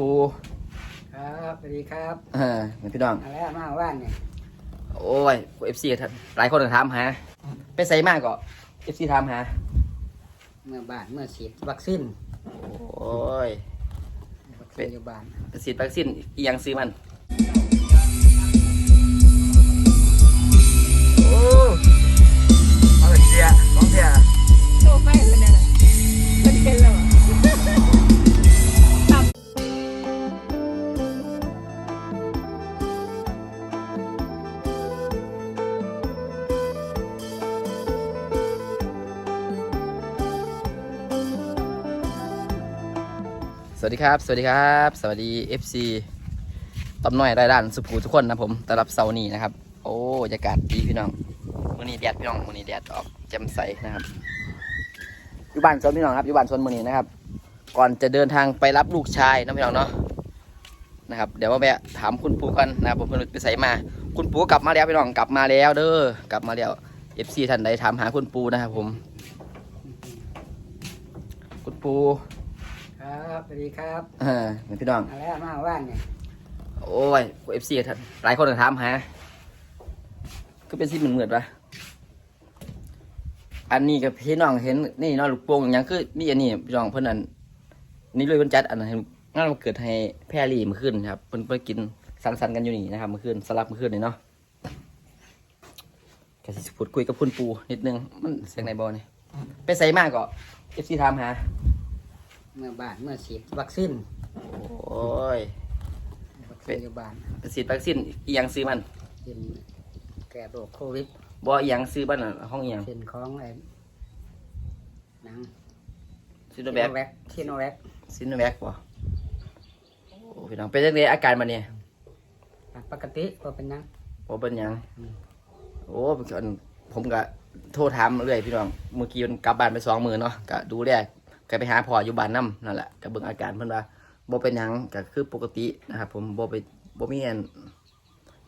ปูครับสวัสดีครับเออเหมือนพี่น้องอะไรมาว่านเนี่ยโอ้ยเอฟซีหลายคนก็ถามหาไปใส่มากก็เอฟซีถามหาเมื่อบ้านเมื่อฉีดวัคซีนโอ้ยวัคซีนอยู่บ้านไปฉีดวัคซีนอีหยังซื้อมันโอ้เอาเสียของเสียโชว์ไฟคนนั้นน่ะมันเห็นแล้ว สวัสดีครับ สวัสดีครับ สวัสดี FC ตำน้อยรายด้านสุภูทุกคนนะผมต้อนรับเสาร์นี้นะครับ โอ้บรรยากาศดีพี่น้องมือนี้แดดพี่น้องมือนี้แดดออกแจ่มใสนะครับ อยู่บ้านชนพี่น้องครับ อยู่บ้านชนมือนี้นะครับ ก่อนจะเดินทางไปรับลูกชายนะพี่น้องเนาะ นะครับ เดี๋ยวว่าแวะถามคุณปูกันนะครับผมเพิ่นไปใส่มา คุณปูกลับมาแล้วพี่น้อง กลับมาแล้วเด้อ กลับมาแล้ว FC ท่านใดถามหาคุณปูนะครับผม คุณปู ครับสวัสดีครับเออเหมือนพี่น้องอะไรมาว่านเนี่ยโอ้ยเอฟซีหลายคนก็ถามหาก็เป็นสิเหมือนเหมือนปะอันนี้กับพี่น้องเห็นนี่เนาะลูกโป่งอย่างหยังคือมีอันนี้พี่น้องเพิ่นอันนี่เลยเพิ่นจัดอันนั้นให้งานวันเกิดให้แพรรี่เมื่อคืนครับเพิ่นไปกินสังสรรค์กันอยู่นี่นะครับเมื่อคืนสลับเมื่อคืนนี่เนาะก็สิพูดคุยกับคุณปูนิดนึงมันเสียงในบอนี่ไปใส่มากก็เอฟซีถามหา เมื่อบ้านเมื่อฉีดวัคซีนโอ้ยวัคซีนอยู่บ้านไปฉีดวัคซีนอีหยังซื้อมันเป็นแก้โรคโควิดบ่อีหยังซื้อบ้านน่ะห้องอีหยังเป็นของไอ้หนังซิโนแวคแวคซีโนแวคซิโนแวคบ่โอ้พี่น้องเป็นจังไดอาการมันเนี่ยปกติก็เป็นหนังบ่เป็นหยังอืมโอ้ผมผมก็โทรถามเรื่อยพี่น้อง เมื่อกี้มันกลับบ้านไปสองมื้อเนาะก็ดูแล ก็ไปหาพ่ออยู่บ้านนํนั่นแหละก็เบิ่งอาการเพิ่นว่าบ่เป็นหยังก็คือปกตินะครับผมบ่ไปบ่มีอัน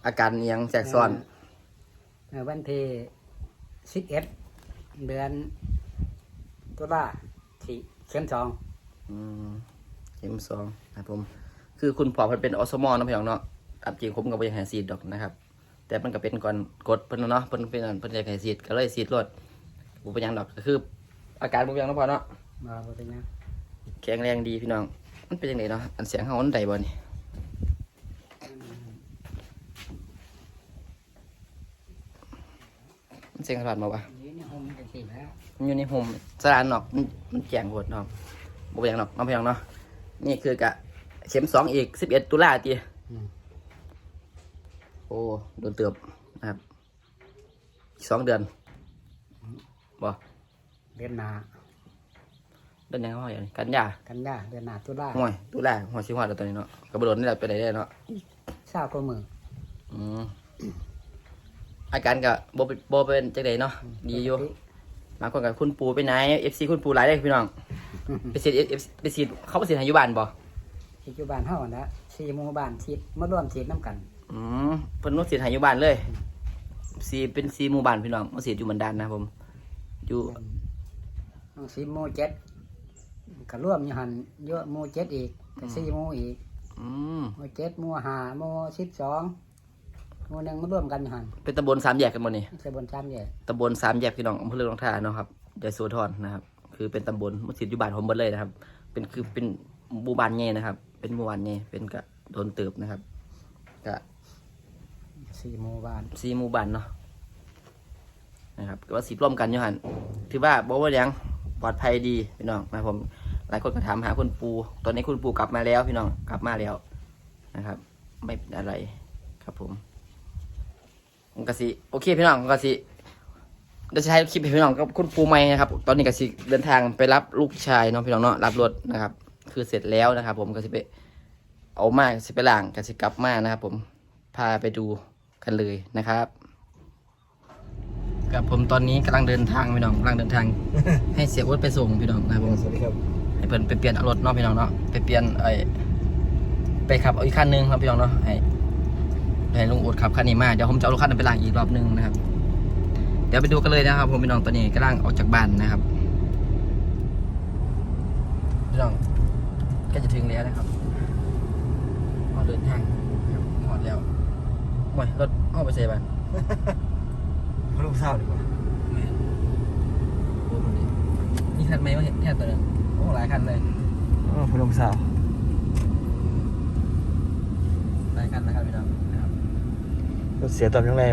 อาการอิหยังแทรกซ้อน เมื่อวันที่สิบเอ็ดเดือนตุลาที่เข็มสองอืมเข็มสองนะครับผม คือคุณพ่อเพิ่นเป็นอสมอเนาะพี่น้องเนาะตามจริงผมก็บ่อยากให้ฉีดดอกนะครับ แต่มันก็เป็นก่อนกดเพิ่นเนาะเพิ่นเป็นอันเพิ่นอยากให้ฉีดก็เลยฉีดรถบ่เป็นหยังดอกก็คือ อาการบ่เป็นหยังเนาะพ่อเนาะ มาบ่เป็นหยังแข็งแรงดีพี่น้อง มันเป็นจังไดเนาะ อันเสียงเฮามันได้บ่นี่มันเสียงกระดาษมาวะนี่เนี่ยผมจะฉีดแล้วมันอยู่ในห่มสลานเนาะมันมันแจ้งโหดเนาะบ่เป็นหยังดอกเน้องพี่น้องเนาะ นี่คือกะเข็มสองอีก11ตุลาติอืมโอ้ โดนเติบนะครับอีกสองเดือนบ่เดือนหนา เดือนหยังเฮาอย่างกันยากันยาเดือนหนาตุลาห่วยตุลาหัวสิฮอดแล้วตอนนี้เนาะก็บ่โดนนี่แหละไปได้เนาะเศร้ากว่ามืออืมอาการก็บ่เป็นบ่เป็นจังไดเนาะดีอยู่บางคนก็คุณปูไปไหน FC คุณปูหลายเด้อพี่น้องไปฉีด FC ไปฉีดเขาไปฉีดให้อยู่บ้านบ่ฉีดอยู่บ้านเฮานะสี่หมู่บ้านฉีดมาร่วมฉีดน้ำกันอืมเพิ่นมาฉีดให้อยู่บ้านเลยสีเป็นสีหมู่บ้านพี่น้องมาฉีดอยู่บันดาลนะครับผมอยู่น้องสีหมู่เจ็ด ก็ร่วมอยู่หันเยอะหมู่เจ็ดอีกก็สี่หมู่อีกอืมหมู่เจ็ดหมู่ห้าหมู่สิบสองหมู่หนึ่งมาร่วมกันอยู่หันเป็นตำบลสามแยกกันบ่นี่ใส่บนจามใหญ่ตำบลสามแยกพี่น้องอำเภอเรืองท่าเนาะครับยายโสธรนะครับคือเป็นตำบลมุสิตอยู่บ้านผมหมดเลยนะครับ เป็นคือเป็นหมู่บ้านใหญ่นะครับ เป็นหมู่บ้านใหญ่เป็นกะโดนเติบนะครับกะสี่หมู่บ้านซีหมู่บ้านเนาะนะครับก็ว่าสีร่วมกันอยู่หันถือว่าบอกว่าหยังปลอดภัยดีพี่น้องนะครับผม หลายคนก็ถามหาคุณปู ตอนนี้คุณปูกลับมาแล้วพี่น้องกลับมาแล้วนะครับ ไม่เป็นอะไรครับผมกสิโอเคพี่น้องกสิเดี๋ยวจะใช้คลิปให้พี่น้องกับคุณปูใหม่นะครับ ตอนนี้กสิเดินทางไปรับลูกชายเนาะพี่น้องเนาะรับรถนะครับ คือเสร็จแล้วนะครับ ผมกสิไปเอามากสิไปล้างกสิกลับมานะครับ ผมพาไปดูกันเลยนะครับกับผมตอนนี้กำลังเดินทางพี่น้องกำลังเดินทาง ให้เสียอ้วนไปส่งพี่น้องนะครับผมสวัสดีครับ ให้เพิ่นไปเปลี่ยนรถเนาะพี่น้องเนาะไปเปลี่ยนไอ้ไปขับอีกคันนึงครับพี่น้องเนาะให้ให้ลุงอดขับคันนี้มาเดี๋ยวผมจะเอารถคันนั้นไปล้างอีกรอบนึงนะครับ เดี๋ยวไปดูกันเลยนะครับ ผมพี่น้องตอนนี้กำลังออกจากบ้านนะครับพี่น้องก็จะถึงแล้วนะครับพอเดินทางหมดแล้วหมดรถอ้อไปเซบันพขาลูกเศร้าดีกว่านี่ทันไหมว่าเห็นแค่ตัวนึง อ้หลายคันเลยโอ้พลุงเศร้าหลายคันนะครับพี่น้องนะครับรถเสียตอนยังไง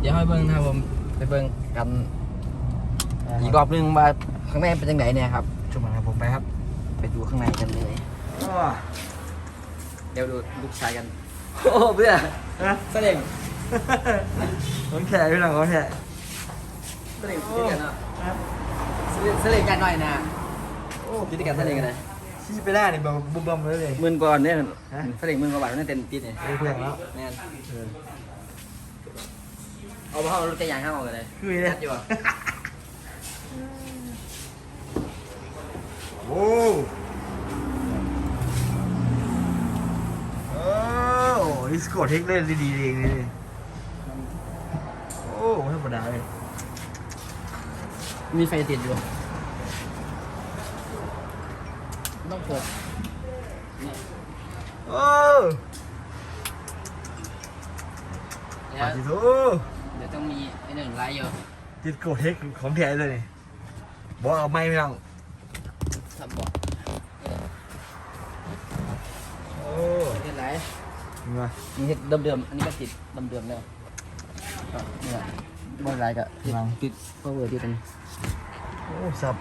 เดี๋ยวให้เบิ้งนะครับผมไปเบิ้งกันอีกรอบหนึงว่าข้างในเป็นยังไงเนี่ยครับชุมครับผมไปครับ ไปดูข้างในกันเลยโอ้เดี๋ยวดูลูกชายกันโอ้เพื่อฮะเสด็งของแขกพี่น้องของแขกเสด็งกินกันเนาะเสด็งกันหน่อยนะ โอ้กินกันเสด็งกันนะขี้ไปได้นี่แบบบุ้มบัมเลยเลยหมื่นก่อนเนี่ยฮะเสด็งหมื่นกว่าบาทนั่นเต็มติดเนี่ยเพื่อนแล้วแน่นเออเอาไปเข้ารถจะยางข้างออกกันเลยคือเนี่ยชัดอยู่อะโอ้โอ้ดิสโก้เทคเล่นดีๆเองเลยโอ้ไม่ธรรมดาเลย มีไฟติดอยู่ ต้องเปิดนี่โอ้เดี๋ยปาวจิโตเดี๋ยวต้องมีไอ้หนึ่งไลท์อยู่ดิสโก้เทคของแท้เลยนี่บอกเอาไม่ไม่ต้องทำบอกโอ้เห็นไลท์มามีเห็ดเดิมๆอันนี้ก็ติดเดิมๆแล้วก็นี่แหละบอลไลท์ก็ติดติดพาวเวอร์ติดอันนี้โอ้สับ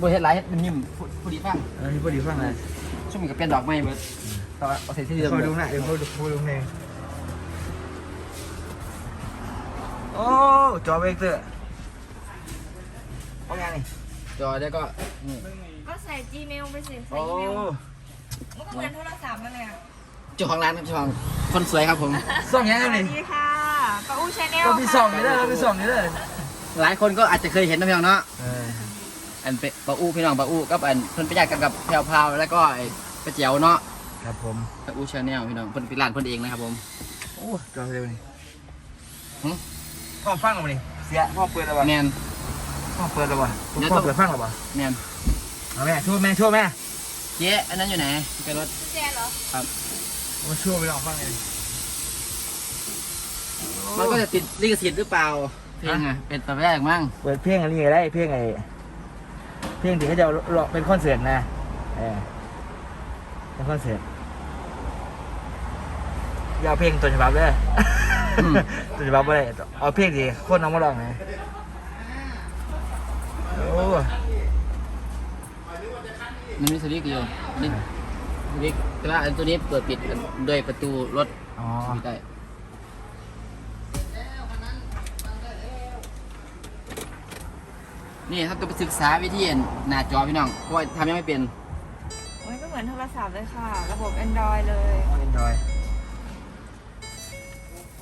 บอลเห็ดไลท์มันนิ่มพอดีฟังอันนี้พอดีฟังเลยช่วงนี้ก็เป็นดอกไม้เบิดก็เอาใส่ที่เดิมคอยเลดูยหน้าเดี๋ยวคอยดูคอยดูเพลงโอ้จอเวกเตอร์เอาไงนี่จอแล้วก็นี่ก็ใส่ Gmail ไปสิ ใส่ โอ้อีเมลมันก็เหมือนโทรศัพท์นั่นแหละเจ้าของร้านครับเจ้าของคนสวยครับผม ส่องยังสไงวัสนี่ดีค่ะป้าอู้ชาแนลก็มีส่องอยู่เด้อก็มีส่องอยู่เด้อ หลายคนก็อาจจะเคยเห็นนะพี่น้องเนาะเอออันเป็นปะอู้พี่น้องปะอู้ก็อันเพิ่นไปญาติกันกับแพรวพราวแล้วก็ไอ้ปะเจียวเนาะครับผมปะอู้ชาแนลพี่น้องเพิ่นเป็นร้านเพิ่นเองนะครับผมโอ้จอเร็วนี่หึพ่อฟังหรือเปล่านี่เสียพ่อเปิดแล้ววะแมน พ่อเปิดแล้ววะเดี๋ยวพ่ต้ออง เปิดฟังแล้ววะแมนเอาแม่ช่วยแม่ช่วยแม่เจ๊อันนั้นอยู่ไหนไปรถแจเหรอมาช่วยไปลองฟังเลยมันก็จะติดลิขสิทธิ์หรือเปล่า เพลงอะเป็นตัวแรกมั้งเปิดเพลงอะไรก็ได้เพลงไอ้เพลงที่เขาจะหลอกเป็นคอนเสิร์ตนะเออเป็นคอนเสิร์ตอย่าเอาเพลงต้นฉบับเลยต้นฉบับไม่ได้เอาเพลงที่คนเอามาลองไงโอ้มันมีสวิตช์อยู่นี่สวิตช์แต่ว่าอันตัวนี้เปิดปิดด้วยประตูรถอ๋อไม่ได้ นี่ถ้าต้องไปศึกษาวิธีหน้าจอพี่น้องเพราะว่าทำยังไม่เป็นมันก็เหมือนโทรศัพท์เลยค่ะ ระบบ Android เลยเอ็นจอย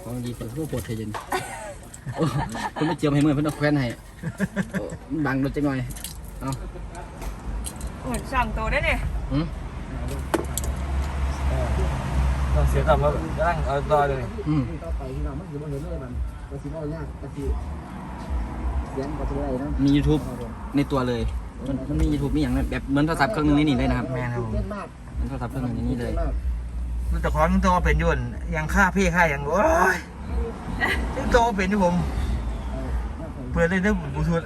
ของดีเปิดผู้โปรดเทยันโอ้คุณไม่เจียมให้มือเพิ่นเอาแควนให้โอ้บังรถจังหน่อยเอาเหมือนสั่งตัวได้เนี่ยหืมต้องเสียต่อมาร่างเอาต่อเลยอืม ต่อไปพี่น้องมันอยู่บนเรือเลยมันก็สิเอายากก็สิเสียงก็สิได้เนาะมี YouTube ในตัวเลย มันมันมี YouTube มีอย่างนั้นแบบเหมือนโทรศัพท์เครื่องนึงนี่นี่เลยนะครับแม่ครับผมเล่นมากเหมือนโทรศัพท์เครื่องนึงนี่เลยมันแต่ของตัวเป็นอยุ่นยังฆ่าพี่ฆ่าอย่างโอ้ยยังตัวเป็นที่ผม เปิดเลยเด้อบลูทูธ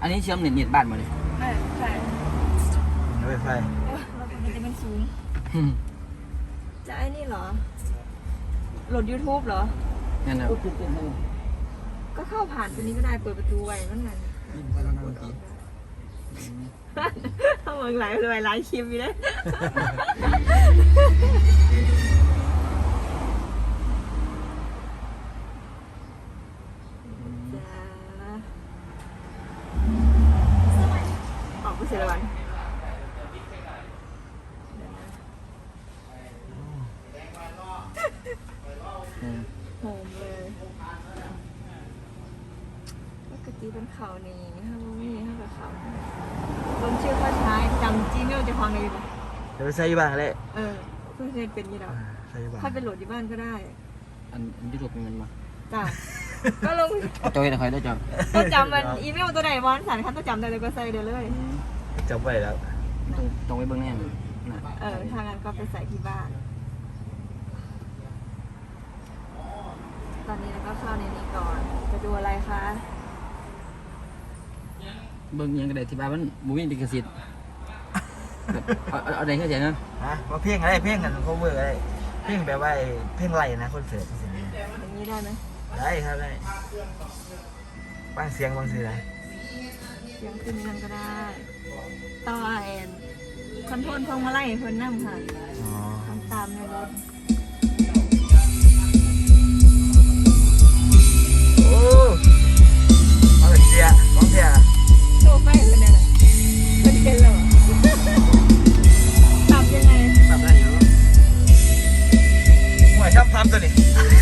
อันนี้เชื่อมเน็ตเน็ตบ้านมาเลยเออใช่ไวไฟโอ้ยระบบมันจะเป็นสูงอืมจะไอ้นี่เหรอ โหลด YouTube เหรอ นั่นนะ ก็เข้าผ่านตัวนี้ก็ได้เปิดประตูไว้นั่นไงถ้าเมืองไหลเลยไลฟ์คลิปอยู่เลยจ้าออกไปเสียละวัน อืม โหมเลยปกติเป็นเขานี่ถ้าบ่มีถ้ากับเขาลงชื่อเขาใช้จำจีเมลจะฟังเลยปะ เดี๋ยวไป ใส่อยี่บ้านเลยเออเพื่อนเเป็นอยี่แล้วใส่อยี่บ้านถ้าเป็นโหลดที่บ้านก็ได้อันยูทูบเป็นเงินมาจ้ะก็ลงจอยแต่คอยได้จอต้องจำมันอีเมลตัวไหนวันสันคันต้องจำได้เลยก็ใส่เดี๋ยวเลย จำไว้แล้วอตรงตรงไปเบิ้งแน่นนะเออถ้างั้นก็ไปใส่ที่บ้าน ตอนนี้เราก็เข้าในนี้ก่อน จะดูอะไรคะ เบิ้งยังกระเด็ที่บ้านมันบุ้มีติกสิทธิ์แบบ เอาเอาเอาใดเข้าใจนะฮะว่าเพลงอะไรเพลงกันเขาเวอร์อะไรเพลงแบบว่าไอ้เพลงไรนะคอนเสิร์ตสิ่งนี้อย่างนี้ได้ไหมได้ครับได้บางเสียงบางสื่ออะไรเสียงขึ้นนั่นก็ได้ต่อแอนคอนโทรลพวงมาลัยเพิ่นนั่งค่ะอ๋อทำตามในรถโอ้เอาไปเสียของเสียโชว์ไฟเพิ่นเนี่ยนะ ห่วย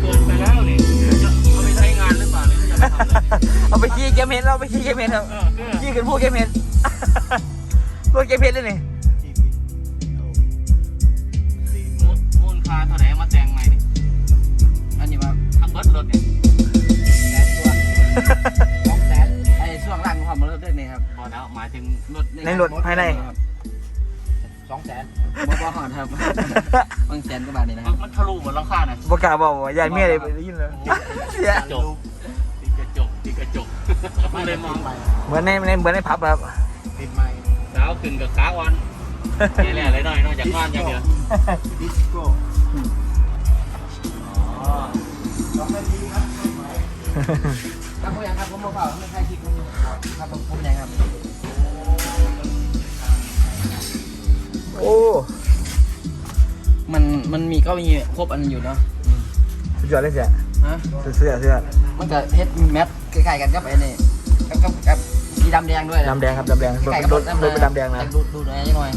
เกินไปแล้วนี่เอาไปใช้งานหรือเปล่าหรือจะมาทำอะไรเอาไปขี้เกมเฮนเราไปขี้เกมเฮนครับเออเนี่ยขี้กันพวกเกมเฮนพวกเกมเฮนเลยนี่มูลมูลค่าเท่าไหร่มาแต่งใหม่นี่อันนี้ว่าทั้งเบิดรถเนี่ยแสนตัวสองแสนไอ้ช่วงล่างของความมันริ่มเรื่องนี้ครับพอแล้วหมายถึงรถในรถภายใน ครับ สองแสนบ่บ่หอดครับ บางแสนกว่าบาทนี่นะครับ มันทะลุหมดราคาน่ะบอกกล้าบอกว่ายายเมียเลยไปได้ยินเลยเสียจบติดกระจกติดกระจกมันเลยมองไปเหมือนในในเหมือนในผับครับติดใหม่สาวขึ้นกับขาวันนี่แหละอะไรหน่อยนอกจากนอนอย่างเดียวดิสโก้อ๋อครับผมยังครับผมบ่เปล่าไม่ใช่คลิปผมครับผมผมยังครับ โอ้ มันมันมีก็มีครบอันอยู่เนาะสุดยอดเลยเสียฮะเสื้อเสื้อมันก็เฮ็ดแมทคล้ายๆกันกับไอ้นี่กับกับกับสีดำแดงด้วยนะดำแดงครับดำแดงคล้ายๆกับรรถถรถเป็นดำแดงนะดูดูหน่อยนิดหน่อย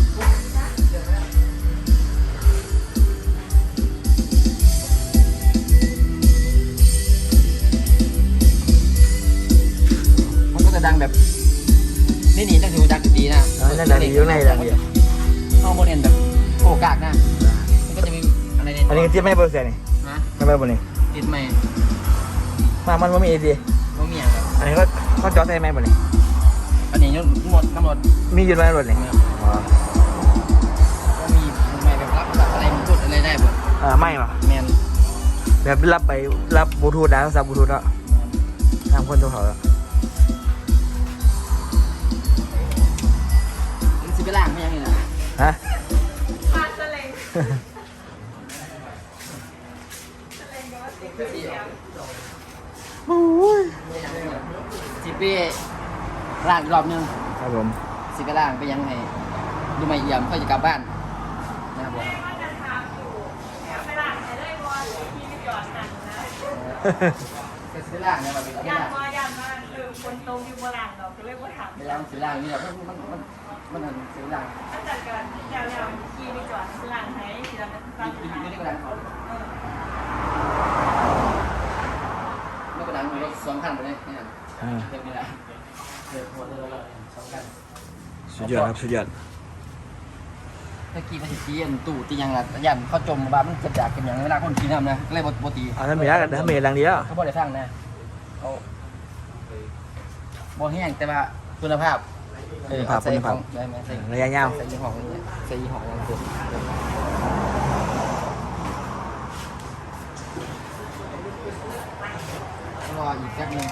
มันก็จะดังแบบนี่นี่ต้องถือว่าดังดีนะอ่านั่นดังดีอยู่ในดังดีเข้า โมเดลแบบโอกากนะมันก็จะมีอะไรในอันนี้ที่ไม่เบอร์เสียนี่นะไม่เบอร์บนนี้ติดใหม่มามันไม่มีเอซีก็มีอย่างแบบอันนี้ก็ก็จอดใส่ไหมบนนี้อันนี้ยหมดทั้งหมดมีอยู่ไหมรถนี่อ๋อก็มีใหม่แบบรับแบบอะไรมันพูดอะไรได้หมดอ่าไม่หรอแมนแบบรับไปรับบลูทูธนะสับบลูทูธแล้วทำคนตัวเขาแล้วสิไปล่างไม่ยังไง นะฮะพาสเลงสิไปล่างอีกรอบหนึงครับผมสิไปล่างไปยังไงดูไม่เยี่ยมก็จะกลับบ้านนะครับผมก็สิไปล่างเนี่ยแบบไปยัล่านงมายันมา คือคนตรงอยู่โบราณเราก็เลยว่าถามไปล่างสิล่างนี่แหละมันมันมันมันมันสิล่างถ้าจัดการยาวๆขี่ไปจอดหลังให้ทีละตั้งอยู่ทางอยู่ในกระดานเขาในกระดานรถสองคันไปเลยนี่นะอ่าเต็มนี่แหละเดือดหัวเดือดเลยสองคันสุดยอดครับสุดยอดตะกี้มันสิตีอันตู้ตีหยังล่ะยันเขาจมบ้ามันเกิดจากกันอย่างเวลาคนกินน้ำนะก็เลยบ่บ่ตีอ่าถ้ามีแล้วถ้ามีแรงดีแล้วเขาบ่ได้ฟังนะเขา บ่แห้งแต่ว่าคุณภาพใส่ของได้ไหมใส่ระยะยาว ใส่ยี่ห้อนี้ใส่ยี่ห้ออย่างเดียวรออีกแป๊บนึง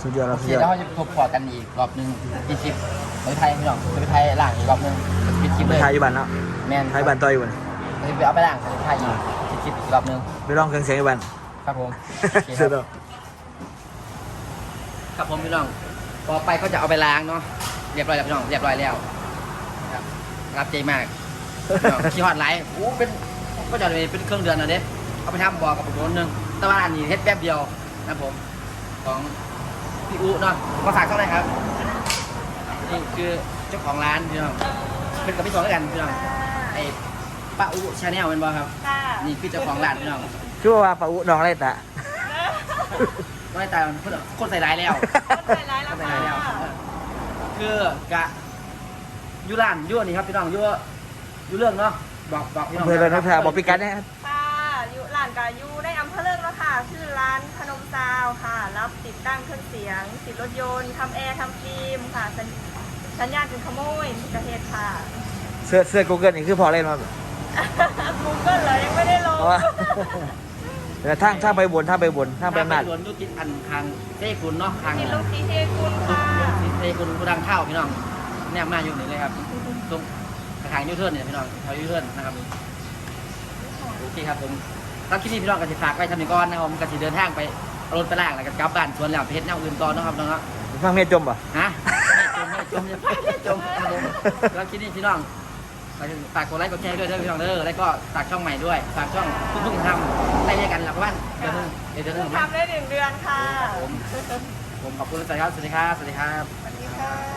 สุดยอดครับโอสุเคดยอดแล้วเขาจะทบพอกันอีกรอบหนึงปิดคลิปไปไทยพี่น้องไปไทยล่างอีกรอบหนึงปิดคลิปไปเลยถ่ายอยู่บ้านเนาะแมนถ่ายบ้านต่ออยู่บ้านไปเอาไปล่างไปไทยอีกปิดคลิปอีกรอบหนึงไปลองเครื่องเสียงอยู่บ้าน ครับผมโอเคคสุรัดบยอดครับผมพี่น้องต่อไปก็จะเอาไปล้างเนาะเรียบร้อยแล้วพี่น้องเรียบร้อยแล้วครับรับใจมากพี่น้องขี้ฮอดไลท์โอ้เป็นก็จะเป็นเครื่องเดือนนะเด็เอาไปทำบอกกับผมคนหนึงแต่ว่าอันนี้เฮ็ดแป๊บเดียวนะครับผมของพี่อุเนาะมาฝากเท่าไหร่ครับนี่คือเจ้าของร้านพี่น้องเป็นกับพี่สองแล้วกันพี่น้องไอ้ป้าอุชาแนลเป็นบอครับ ค่ะนี่คือเจ้าของร้านพี่น้อง ชื่อว่าปะอุน้องอะไรตะ ไม่ตายมันคนคนใส่ร้ายแล้วคนใจร้ายคแล้วนใส่ค่ะร้ายแล้วเออคือกะอยูร้านอยูอันนี่ครับพี่น้องอยูอยูเรื่องเนาะบอกบอกพี่น้องเพื่อนเราน้องทาบอกพี่กันนะค่ะอยู่ร้านกายูในอำเภอเลิงแล้วค่ะ ชื่อร้านพนมซาวค่ะ รับติดตั้งเครื่องเสียง ติดรถยนต์ทำแอร์ทำฟิล์มค่ะสัญสัญญาณเป็นขโมยทุกประเทศค่ะ เสื้อเสื้อกูเกิลนี่คือพอเล่นมากูเกิลเลยยังไม่ได้ลง เพราะว่า แต่ทางทางไปบนทางไปบนทางไปอำนาจสวนยุกิจอันทางเต้คุณเนาะทางกินลูกทีเทกุลค่ะเต้คุณกูดังข้าวพี่น้องแนบมาอยู่นี่เลยครับตรงทางยูเทิร์นเนี่ยพี่น้องแถวยูเทิร์นนะครับโอเคครับผมครับที่นี่พี่น้องก็จะฝากไว้ทำหนึ่งก้อนนะครับผมก็จะเดินทางไปเอารถไปล่างแล้วก็กลับบ้านสวนแล้วไปเฮ็ดแนวอื่นต่อเนาะครับน้องเนาะฟังเมียจมป่ะฮะไม่จมไม่จมอย่าไปไม่จมครับผมแล้วที่นี่พี่น้อง ฝากกดไลค์กดแชร์ด้วยเด้อพี่น้องเด้อแล้วก็ฝากช่องใหม่ด้วยฝากช่องเพิ่งทำได้ด้วยกันหลักบ้านเดือนหนึงเดือนหนึงทำได้หนึ่งเดือนค่ะผมผมขอบคุณสวัสดีครับสวัสดีครับสวัสดีครับสวัสดีค่ะ